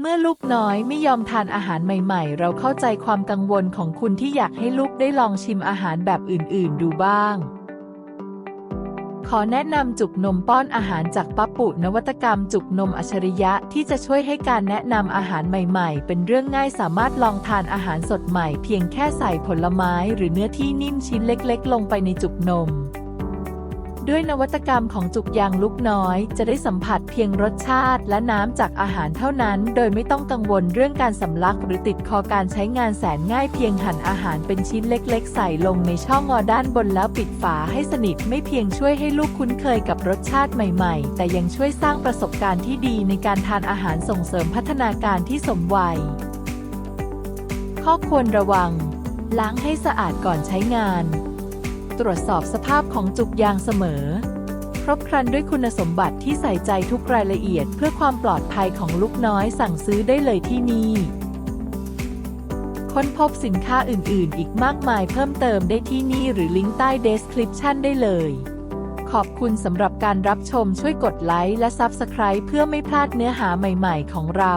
เมื่อลูกน้อยไม่ยอมทานอาหารใหม่ ๆ เราเข้าใจความกังวลของคุณที่อยากให้ลูกได้ลองชิมอาหารแบบอื่น ๆ ดูบ้าง ขอแนะนำจุกนมป้อนอาหารจากปั๊บปุนวัตกรรมจุกนมอัจฉริยะที่จะช่วยให้การแนะนำอาหารใหม่ ๆ เป็นเรื่องง่ายสามารถลองทานอาหารสดใหม่ เพียงแค่ใส่ผลไม้หรือเนื้อที่นิ่มชิ้นเล็ก ๆ ลงไปในจุกนม ด้วยนวัตกรรมของจุกยางลูกน้อย จะได้สัมผัสเพียงรสชาติและน้ำจากอาหารเท่านั้น โดยไม่ต้องกังวลเรื่องการสำลักหรือติดคอการใช้งานแสนง่ายเพียงหั่นอาหารเป็นชิ้นเล็กๆ ใส่ลงในช่องงอด้านบนแล้วปิดฝาให้สนิทไม่เพียงช่วยให้ลูกคุ้นเคยกับรสชาติใหม่ๆ แต่ยังช่วยสร้างประสบการณ์ที่ดีในการทานอาหารส่งเสริมพัฒนาการที่สมวัย ข้อควรระวัง ล้างให้สะอาดก่อนใช้งาน ตรวจสอบสภาพของจุกยางเสมอ ครบครันด้วยคุณสมบัติที่ใส่ใจทุกรายละเอียดเพื่อความปลอดภัยของลูกน้อยสั่งซื้อได้เลยที่นี่ ค้นพบสินค้าอื่น ๆ อีกมากมายเพิ่มเติมได้ที่นี่หรือลิงก์ใต้ description ได้เลย ขอบคุณสำหรับการรับชมช่วยกดไลค์และ Subscribe เพื่อไม่พลาดเนื้อหาใหม่ ๆ ของเรา